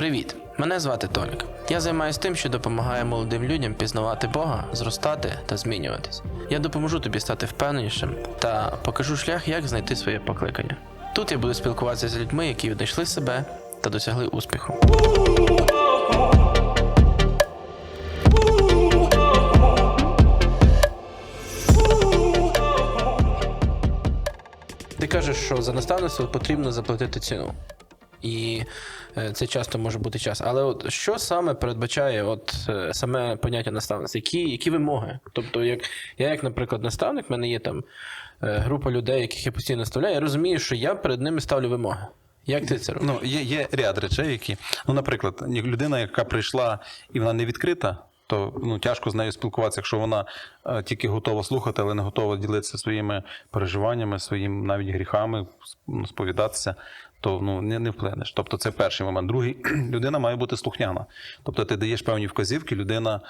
Привіт! Мене звати Толік. Я займаюся тим, що допомагає молодим людям пізнавати Бога, зростати та змінюватись. Я допоможу тобі стати впевненішим та покажу шлях, як знайти своє покликання. Тут я буду спілкуватися з людьми, які віднайшли себе та досягли успіху. Ти кажеш, що за наставництво потрібно заплатити ціну. І е, це часто може бути час. Але от що саме передбачає от е, саме поняття наставництва? Які, які вимоги? Тобто, як я, як, наприклад, наставник, в мене є там е, група людей, яких я постійно наставляю, я розумію, що я перед ними ставлю вимоги. Як ти це робиш? Ну, є, є ряд речей, які. Ну, наприклад, людина, яка прийшла і вона не відкрита, то ну, тяжко з нею спілкуватися, якщо вона е, тільки готова слухати, але не готова ділитися своїми переживаннями, своїми навіть гріхами, ну, сповідатися, то ну, не, не вплинеш. Тобто це перший момент. Другий, людина має бути слухняна. Тобто ти даєш певні вказівки, людина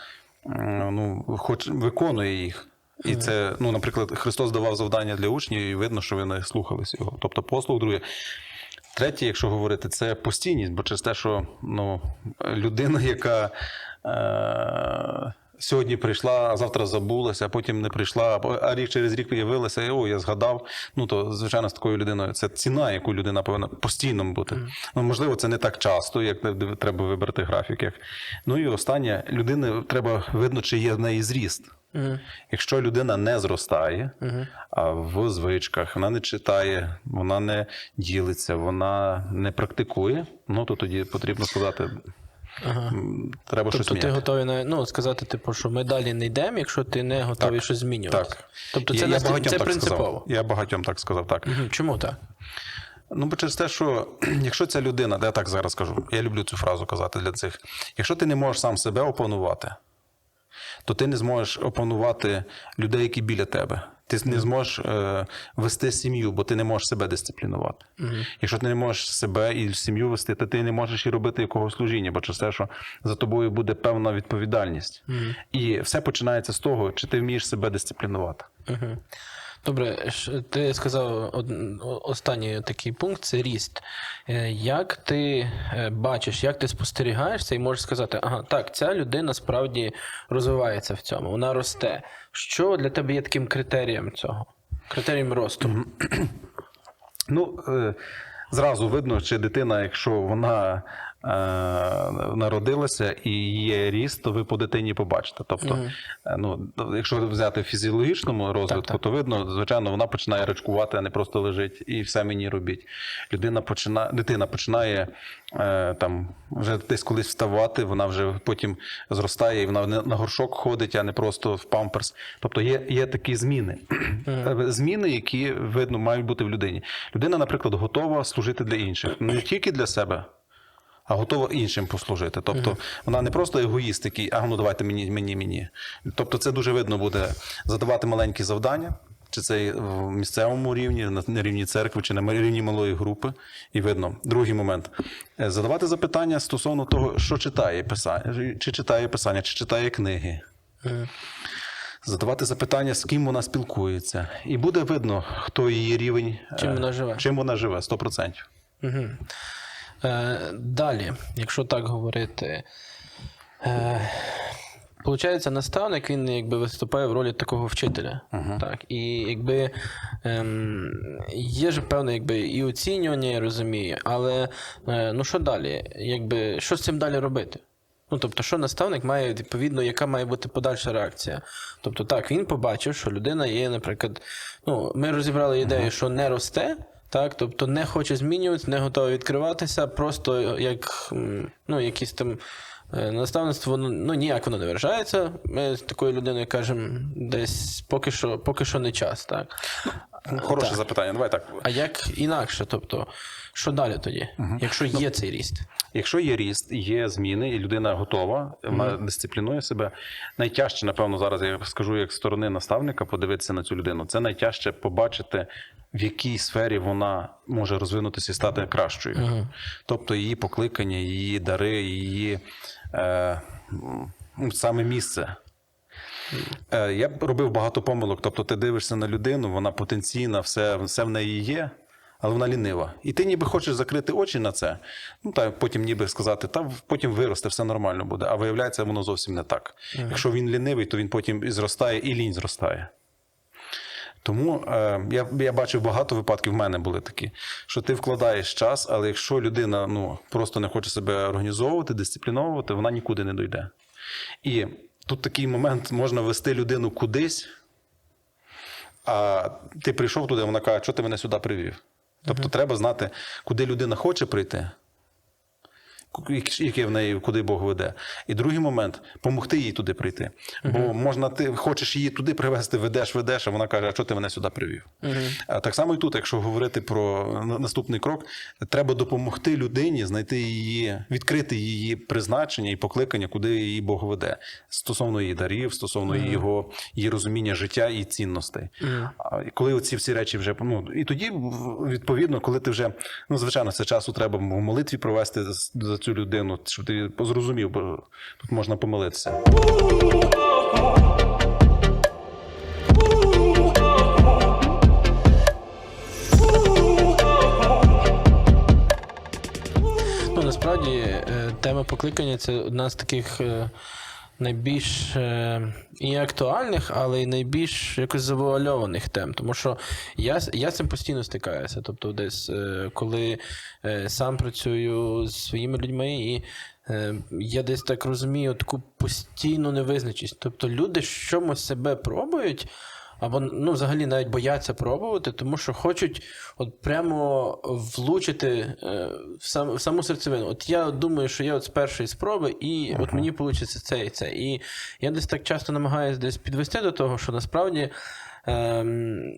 ну, хоч виконує їх. І це, ну, наприклад, Христос давав завдання для учнів, і видно, що вони слухалися його. Тобто послуг, друге. Третє, якщо говорити, це постійність, бо через те, що ну, людина, яка е, сьогодні прийшла, а завтра забулася, а потім не прийшла, а рік через рік з'явилася, і о, я згадав. Ну то звичайно з такою людиною це ціна, яку людина повинна постійно бути. Ну, можливо, це не так часто, як треба вибрати графік. Як. Ну і останнє, людини треба видно, чи є в неї зріст. Якщо людина не зростає а в звичках, вона не читає, вона не ділиться, вона не практикує, ну то тоді потрібно сказати, м, треба щось Тобто ти готовий на ну сказати, типу, що ми далі не йдемо, якщо ти не готовий Так, щось змінювати. Так. Тобто Я- це, я багатьом це так принципово. Сказав. Я багатьом так сказав, так. Мгм. Чому так? Ну, бо через те, що якщо ця людина, я так зараз кажу, я люблю цю фразу казати для цих. Якщо ти не можеш сам себе опанувати, то ти не зможеш опанувати людей, які біля тебе. Ти не зможеш е, вести сім'ю, бо ти не можеш себе дисциплінувати. Якщо ти не можеш себе і сім'ю вести, то ти не можеш і робити якогось служіння, бо через те, що за тобою буде певна відповідальність. І все починається з того, чи ти вмієш себе дисциплінувати. Угу. Добре, ти сказав останній такий пункт це ріст. Е, Як ти е, бачиш, як ти спостерігаєш це і можеш сказати, ага, так, ця людина справді розвивається в цьому, вона росте. Що для тебе є таким критерієм цього? Критерієм росту? Ну, е, зразу видно, чи дитина, якщо вона народилася і є ріст, то ви по дитині побачите. Тобто, е, ну, якщо взяти в фізіологічному розвитку, Так, так. то видно, звичайно, вона починає рачкувати, а не просто лежить і все мені робіть. Людина починає, дитина починає е, там вже десь колись вставати, вона вже потім зростає і вона на горшок ходить, а не просто в памперс. Тобто є, є такі зміни. Е, Зміни, які видно мають бути в людині. Людина, наприклад, готова служити для інших, не тільки для себе. А готова іншим послужити. Тобто вона не просто егоїст, який, а ну давайте мені, мені, мені. Тобто, це дуже видно буде задавати маленькі завдання, чи це в місцевому рівні, на рівні церкви, чи на рівні малої групи. І видно. Другий момент. Е, Задавати запитання стосовно того, що читає писання, чи читає писання, чи читає книги. Задавати запитання, з ким вона спілкується. І буде видно, хто її рівень. Чим е, вона живе. Чим вона живе, 100%. Угу. Е, далі, якщо так говорити, е, Получається, наставник він якби виступає в ролі такого вчителя. Так, і якби ем, є ж певне якби, і оцінювання, я розумію, але е, ну що далі? Якби, що з цим далі робити? Ну, тобто, що наставник має відповідно, яка має бути подальша реакція? Тобто, так, він побачив, що людина є, наприклад, ну, ми розібрали ідею, що не росте, так, тобто не хоче змінюватися, не готовий відкриватися, просто як ну, якісь там е, наставництво, ну, ну ніяк воно не виражається. Ми з такою людиною кажемо, десь поки що, поки що не час, так. Хороше Так. запитання. Давай так. А як інакше? Тобто, що далі тоді, якщо є цей ріст? Якщо є ріст, є зміни, і людина готова, вона дисциплінує себе. Найтяжче, напевно, зараз я скажу як сторони наставника, подивитися на цю людину. Це найтяжче побачити, в якій сфері вона може розвинутися і стати кращою. Тобто її покликання, її дари, її е, саме місце. Е, Я б робив багато помилок. Тобто, ти дивишся на людину, вона потенційна, все, все в неї є. але вона лінива. І ти ніби хочеш закрити очі на це, ну та потім ніби сказати, та потім виросте, все нормально буде. А виявляється, воно зовсім не так. Якщо він лінивий, то він потім і зростає, і лінь зростає. Тому е, я, я бачив багато випадків, в мене були такі, що ти вкладаєш час, але якщо людина ну, просто не хоче себе організовувати, дисципліновувати, вона нікуди не дойде. І тут такий момент можна вести людину кудись, а ти прийшов туди, вона каже, що ти мене сюди привів. Тобто треба знати, куди людина хоче прийти, яке в неї, куди Бог веде. І другий момент допомогти їй туди прийти. Бо можна, ти хочеш її туди привезти, ведеш, ведеш, а вона каже, а що ти мене сюди привів. А Так само і тут, якщо говорити про наступний крок, треба допомогти людині знайти її, відкрити її призначення і покликання, куди її Бог веде. Стосовно її дарів, стосовно його, її розуміння життя і цінностей. А і коли оці всі речі вже ну, і тоді, відповідно, коли ти вже ну звичайно, це часу треба в молитві провести за цю людину, щоб ти зрозумів, бо тут можна помилитися. Ну, насправді, е, тема покликання це одна з таких е, найбільш е, і актуальних, але й найбільш якось завуальованих тем. Тому що я, я цим постійно стикаюся. Тобто, десь е, коли е, сам працюю з своїми людьми, і я десь так розумію таку постійну невизначеність. Тобто люди в чомусь себе пробують. Або ну, взагалі навіть бояться пробувати, тому що хочуть от прямо влучити е, в, сам, в саму серцевину. От я думаю, що я от з першої спроби, і от мені вийде це і це. І я десь так часто намагаюся десь підвести до того, що насправді. Ем,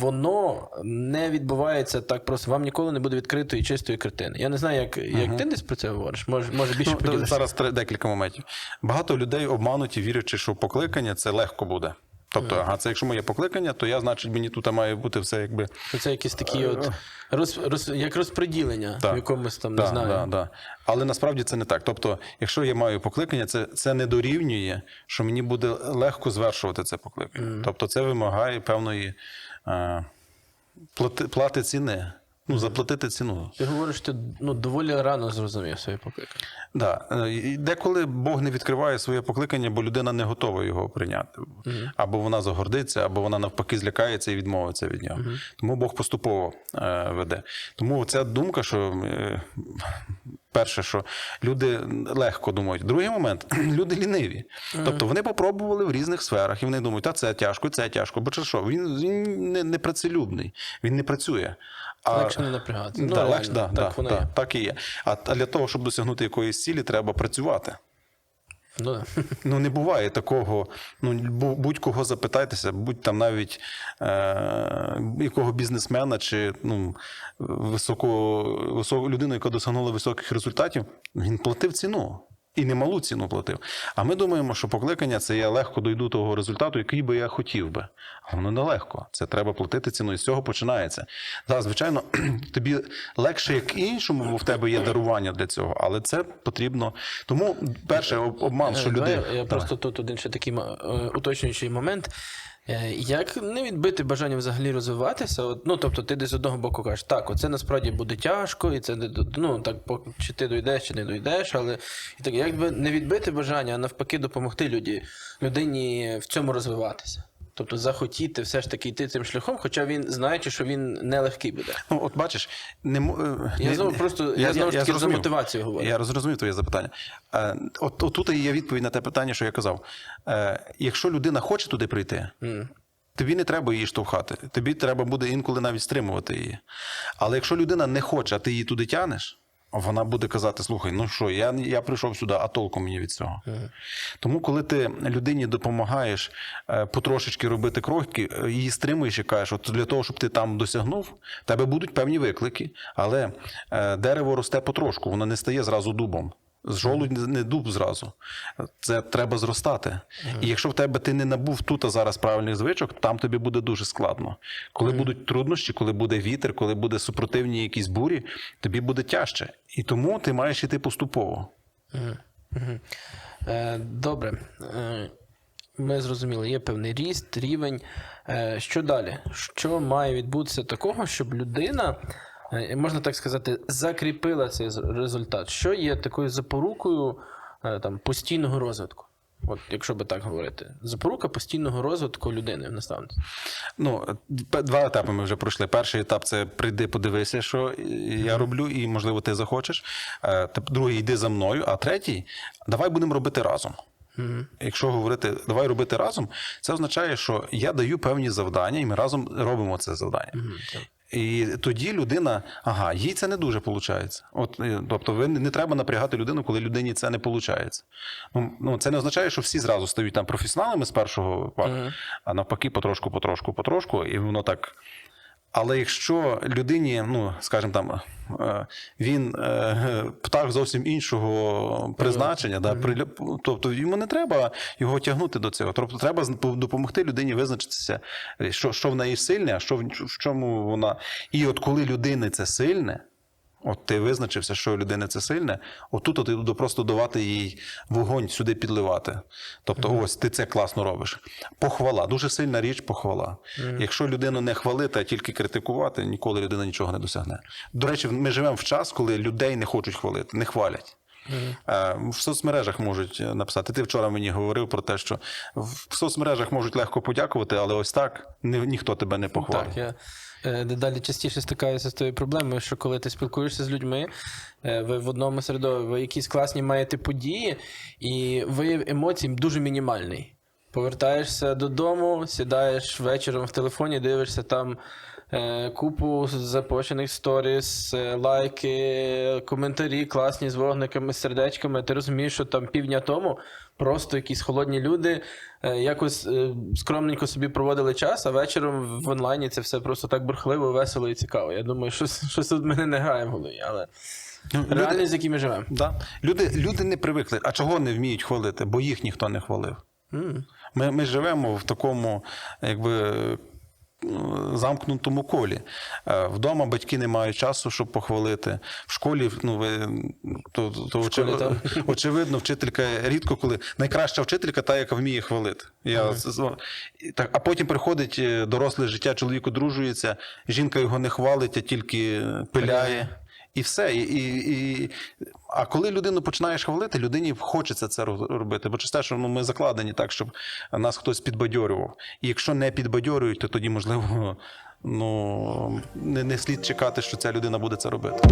воно не відбувається так просто. Вам ніколи не буде відкритої чистої картини. Я не знаю, як, як ти десь про це говориш. Може, може більше Ну, зараз декілька моментів. Багато людей обмануті, вірячи, що покликання це легко буде. Тобто, ага, це якщо моє покликання, то я, значить, мені тут має бути все якби. Це якісь такі от роз, роз, як розподілення в якомусь там, не знаю. Да, да. Але насправді це не так. Тобто, якщо я маю покликання, це, це не дорівнює, що мені буде легко звершувати це покликання. Тобто, це вимагає певної е, плати, плати ціни. Ну, заплатити ціну. Ти говориш, що ти ну, доволі рано зрозумів своє покликання. Да. е, і Деколи Бог не відкриває своє покликання, бо людина не готова його прийняти. Або вона загордиться, або вона навпаки злякається і відмовиться від нього. Тому Бог поступово е, веде. Тому ця думка, що е, перше, що люди легко думають. Другий момент люди ліниві. Тобто вони попробували в різних сферах, і вони думають, та це тяжко, це тяжко. Бо чи що? Він, він не, не працелюбний, він не працює. А, Легше не напрягатися. Ну, да, реально, легше, да, так да, воно да, є. так і є. А, а для того, щоб досягнути якоїсь цілі, треба працювати. Ну, да. Ну, не буває такого. Ну, будь-кого запитайтеся, будь там навіть е- якого бізнесмена чи ну, високого, високу людину, яка досягнула високих результатів, він платив ціну. І немалу ціну платив. А ми думаємо, що покликання це я легко дойду того результату, який би я хотів би. А воно нелегко. Це треба платити ціну. І з цього починається. Так, звичайно, тобі легше, як іншому, бо в тебе є дарування для цього, але це потрібно. Тому перше обман, що люди. Я просто тут один ще такий е, уточнюючий момент. Е, Як не відбити бажання взагалі розвиватися? От, ну, тобто, ти десь з одного боку кажеш, так, оце насправді буде тяжко, і це не ну, так, чи ти дойдеш, чи не дойдеш, але і так, як би не відбити бажання, а навпаки, допомогти люді, людині в цьому розвиватися. Тобто захотіти все ж таки йти цим шляхом, хоча він знаючи, що він нелегкий буде. Ну, от бачиш, не, е, Я не- знову просто- я знову ж таки за мотивацію говорю. Я зрозумів твоє запитання. Е, От, от тут є відповідь на те питання, що я казав. Е, Якщо людина хоче туди прийти, тобі не треба її штовхати. Тобі треба буде інколи навіть стримувати її. Але якщо людина не хоче, а ти її туди тянеш. Вона буде казати: слухай, ну що, я, я прийшов сюди, а толку мені від цього. Тому, коли ти людині допомагаєш е, потрошечки робити кроки, е, її стримуєш і кажеш, от для того, щоб ти там досягнув, тебе будуть певні виклики, але е, дерево росте потрошку, воно не стає зразу дубом. З жолудь не- дуб зразу. Це треба зростати. І якщо в тебе ти не набув тут а зараз правильних звичок, там тобі буде дуже складно. Коли будуть труднощі, коли буде вітер, коли буде супротивні якісь бурі, тобі буде тяжче. І тому ти маєш іти поступово. Е, Добре. Е, Ми зрозуміли, є певний ріст, рівень. Е, Що далі? Що має відбутися такого, щоб людина можна так сказати, закріпила цей результат. Що є такою запорукою е, там, постійного розвитку? От, якщо би так говорити, запорука постійного розвитку людини в наставництві. Ну, два етапи ми вже пройшли. Перший етап це прийди, подивися, що я роблю, і можливо ти захочеш. Е, Другий йди за мною. А третій давай будемо робити разом. Якщо говорити, давай робити разом, це означає, що я даю певні завдання, і ми разом робимо це завдання. І тоді людина, ага, їй це не дуже виходить. От, е, тобто, ви не треба напрягати людину, коли людині це не виходить. Ну, ну, це не означає, що всі зразу стають там професіоналами з першого випадку, а навпаки, потрошку, потрошку, потрошку, і воно так. Але якщо людині, ну скажімо там, е, він е, птах зовсім іншого призначення, да, при, тобто йому не треба його тягнути до цього. Тобто треба допомогти людині визначитися, що, що в неї сильне, а що в, в чому вона. І от коли людини це сильне, От ти визначився, що у людини це сильне, отут от іду просто давати їй вогонь сюди підливати. Тобто, ось ти це класно робиш. Похвала, дуже сильна річ похвала. Якщо людину не хвалити, а тільки критикувати, ніколи людина нічого не досягне. До речі, ми живемо в час, коли людей не хочуть хвалити, не хвалять. Е, В соцмережах можуть е, написати. Ти вчора мені говорив про те, що в соцмережах можуть легко подякувати, але ось так ні, ніхто тебе не похвалить. Так, я е, дедалі частіше стикаюся з тою проблемою, що коли ти спілкуєшся з людьми, ви в одному середові, ви якісь класні маєте події, і вияв емоцій дуже мінімальний. Повертаєшся додому, сідаєш вечором в телефоні, дивишся там е, купу запущених сторіс, е, лайки, коментарі класні з вогниками, з сердечками. Ти розумієш, що там півдня тому просто якісь холодні люди е, якось е, скромненько собі проводили час, а вечором в онлайні це все просто так бурхливо, весело і цікаво. Я думаю, щось, щось тут мене не грає в голові, але Ну, люди- реальність, з якій ми живемо. Да. Люди, люди не привикли. А чого не вміють хвалити? Бо їх ніхто не хвалив. Ми, ми живемо в такому, якби. ну, Замкнутому колі. Е, Вдома батьки не мають часу, щоб похвалити. В школі, ну ви то, то школі, очевидно, очевидно, вчителька рідко коли найкраща вчителька, та, яка вміє хвалити. Я, так, а потім приходить е, доросле життя, чоловік одружується, жінка його не хвалить, а тільки пиляє. І все. І, і, і... А коли людину починаєш хвалити, людині хочеться це робити. Бо через те, що ну, ми закладені так, щоб нас хтось підбадьорював. І якщо не підбадьорюють, то тоді, можливо, ну, не, не слід чекати, що ця людина буде це робити.